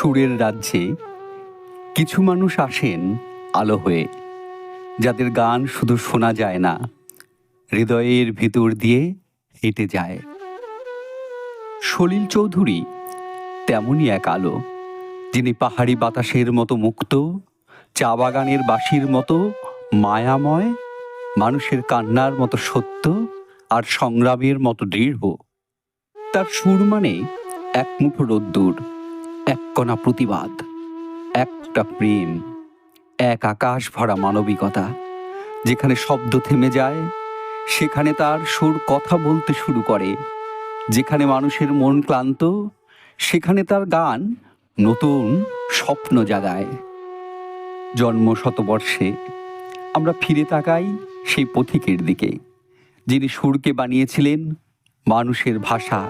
সুরের রাজ্যে কিছু মানুষ আসেন আলো হয়ে, যাদের গান শুধু শোনা যায় না, হৃদয়ের ভিতর দিয়ে হেঁটে যায়। সলিল চৌধুরী তেমনই এক আলো, যিনি পাহাড়ি বাতাসের মতো মুক্ত, চা বাগানের বাঁশির মতো মায়াময়, মানুষের কান্নার মতো সত্য আর সংগ্রামের মতো দৃঢ়। তার সুর মানে এক মুঠো রোদ্দুর। এক কণা প্রতিবাদ, একটা প্রেম, এক আকাশ ভরা মানবিকতা, যেখানে শব্দ থেমে যায়, সেখানে তার সুর কথা বলতে শুরু করে, যেখানে মানুষের মন ক্লান্ত, সেখানে তার গান নতুন স্বপ্ন জাগায়। জন্ম শতবর্ষে আমরা ফিরে তাকাই সেই পথিকের দিকে, যিনি সুরকে বানিয়েছিলেন, মানুষের ভাষা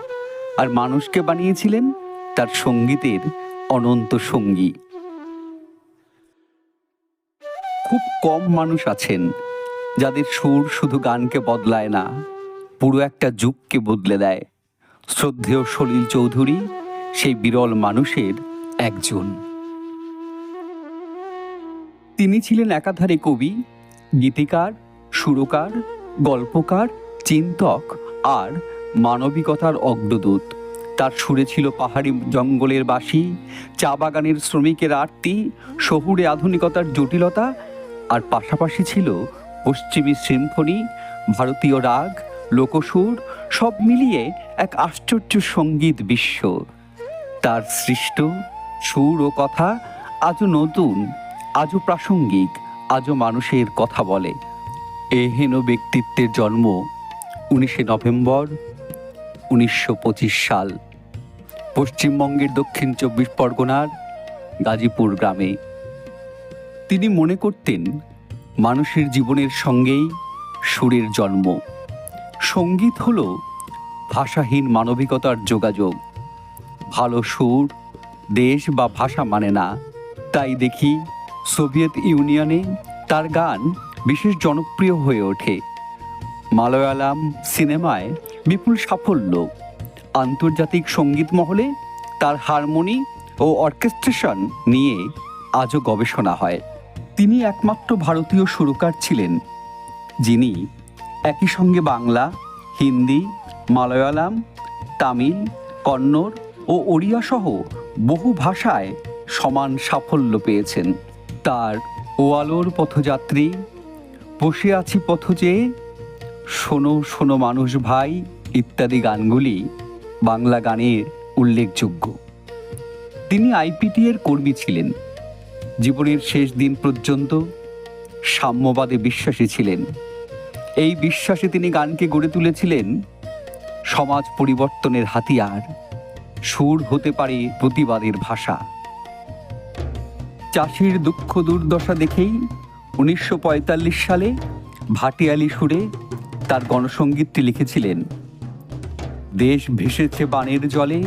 আর মানুষকে বানিয়েছিলেন তার সঙ্গীতের অনন্ত সঙ্গী। খুব কম মানুষ আছেন যাদের সুর শুধু গানকে বদলায় না, পুরো একটা যুগকে বদলে দেয়। শ্রদ্ধেয় সলিল চৌধুরী, সেই বিরল মানুষের একজন। তিনি ছিলেন একাধারে কবি, গীতিকার, সুরকার, গল্পকার, চিন্তক আর মানবিকতার অগ্রদূত। তার সুরে ছিল পাহাড়ি জঙ্গলের বাসি, চা বাগানের শ্রমিকের আরতি, শহুরে আধুনিকতার জটিলতা আর পাশাপাশি ছিল পশ্চিমী সিম্ফনি, ভারতীয় রাগ, লোকসুর, সব মিলিয়ে এক আশ্চর্য সংগীত বিশ্ব। তার সৃষ্ট সুর ও কথা আজও নতুন, আজও প্রাসঙ্গিক, আজও মানুষের কথা বলে। এহেন ব্যক্তিত্বের জন্ম উনিশে নভেম্বর উনিশশো পঁচিশ সাল। পশ্চিমবঙ্গের দক্ষিণ চব্বিশ পরগনার গাজীপুর গ্রামে। তিনি মনে করতেন, মানুষের জীবনের সঙ্গেই সুরের জন্ম। সংগীত হল ভাষাহীন মানবিকতার যোগাযোগ। ভালো সুর, দেশ বা ভাষা মানে না। তাই দেখি, সোভিয়েত ইউনিয়নে তার গান বিশেষ জনপ্রিয় হয়ে ওঠে। মালয়ালাম সিনেমায় বিপুল সাফল্য। আন্তর্জাতিক সংগীত মহলে তার হারমোনি ও অর্কেস্ট্রেশন নিয়ে আজও গবেষণা হয়। তিনি একমাত্র ভারতীয় সুরকার ছিলেন, যিনি একই সঙ্গে বাংলা, হিন্দি, মালয়ালাম, তামিল, কন্নড় ও ওড়িয়া সহ বহু ভাষায় সমান সাফল্য পেয়েছেন। তার ওয়ালোর পথযাত্রী, বসে আছি পথ চেয়ে, শোনো শোনো মানুষ ভাই, ইত্যাদি গানগুলি বাংলা গানের উল্লেখযোগ্য। তিনি আইপিটি এর কর্মী ছিলেন। জীবনের শেষ দিন পর্যন্ত সাম্যবাদে বিশ্বাসী ছিলেন। এই বিশ্বাসে তিনি গানকে গড়ে তুলেছিলেন। সমাজ পরিবর্তনের হাতিয়ার, সুর হতে পারে প্রতিবাদের ভাষা। চাষির দুঃখ দুর্দশা দেখেই উনিশশো পঁয়তাল্লিশ সালে ভাটিয়ালি সুরে তার গণসঙ্গীতটি লিখেছিলেন। দেশ ভেসেছে বানের জলে,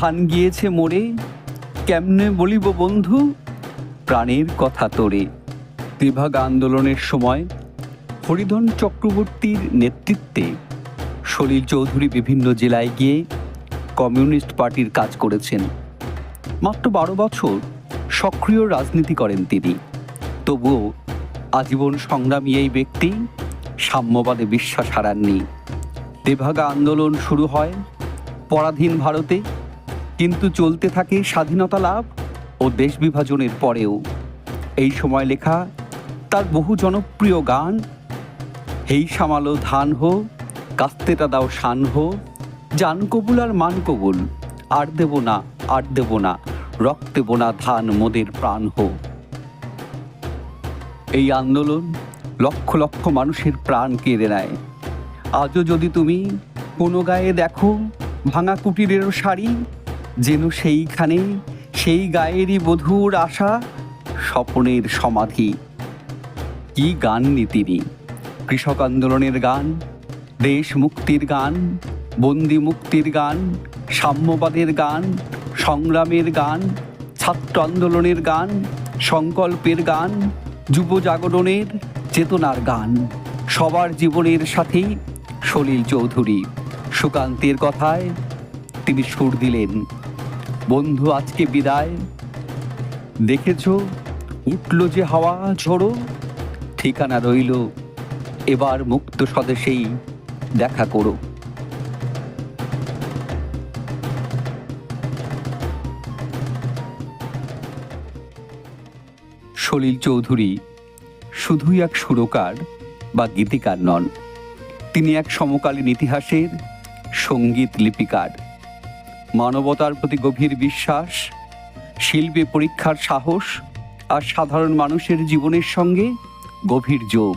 ধান গিয়েছে মোড়ে, কেমনে বলিব বন্ধু? প্রাণের কথা তোরে। ত্রিভাগ আন্দোলনের সময় হরিধন চক্রবর্তীর নেতৃত্বে সলিল চৌধুরী বিভিন্ন জেলায় গিয়ে কমিউনিস্ট পার্টির কাজ করেছেন। মাত্র বারো বছর সক্রিয় রাজনীতি করেন তিনি। তবুও আজীবন সংগ্রামী এই ব্যক্তি সাম্যবাদে বিশ্বাস হারাননি। তেভাগা আন্দোলন শুরু হয় পরাধীন ভারতে, কিন্তু চলতে থাকে স্বাধীনতা লাভ ও দেশ বিভাজনের পরেও। এই সময় লেখা তার বহু জনপ্রিয় গান, হেই সামালো ধান হো, কাস্তেটা দাও শান হো, জান কবুল আর মান কবুল, আর দেব না, আর দেব না, রক্তে বোনা ধান মোদের প্রাণ হো। এই আন্দোলন লক্ষ লক্ষ মানুষের প্রাণ কেড়ে নেয়। আজও যদি তুমি কোনো গায়ে দেখো ভাঙা কুটিরেরও শাড়ি, যেন সেইখানে সেই গায়েরই বধূর আশা স্বপনের সমাধি। কি গান নি তিনি? কৃষক আন্দোলনের গান, দেশ মুক্তির গান, বন্দি মুক্তির গান, সাম্যবাদের গান, সংগ্রামের গান, ছাত্র আন্দোলনের গান, সংকল্পের গান, যুব জাগরণের চেতনার গান, সবার জীবনের সাথেই সলিল চৌধুরী। সুকান্তের কথায় তিনি সুর দিলেন, বন্ধু, আজকে বিদায়। দেখেছ, উঠল যে হাওয়া, ঝোড়ো। ঠিকানা রইল, এবার মুক্ত স্বদেশেই দেখা করো। সলিল চৌধুরী শুধুই এক সুরকার বা গীতিকার নন। তিনি এক সমকালীন ইতিহাসের সংগীত লিপিকার। মানবতার প্রতি গভীর বিশ্বাস, শিল্পে পরীক্ষার সাহস আর সাধারণ মানুষের জীবনের সঙ্গে গভীর যোগ।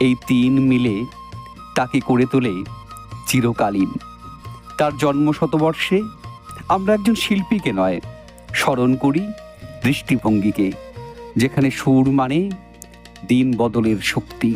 এই তিন মিলে তাকে করে তোলে চিরকালীন। তার জন্ম শতবর্ষে আমরা একজন শিল্পীকে নয়, স্মরণ করি দৃষ্টিভঙ্গিকে, যেখানে সুর মানে দিন বদলের শক্তি।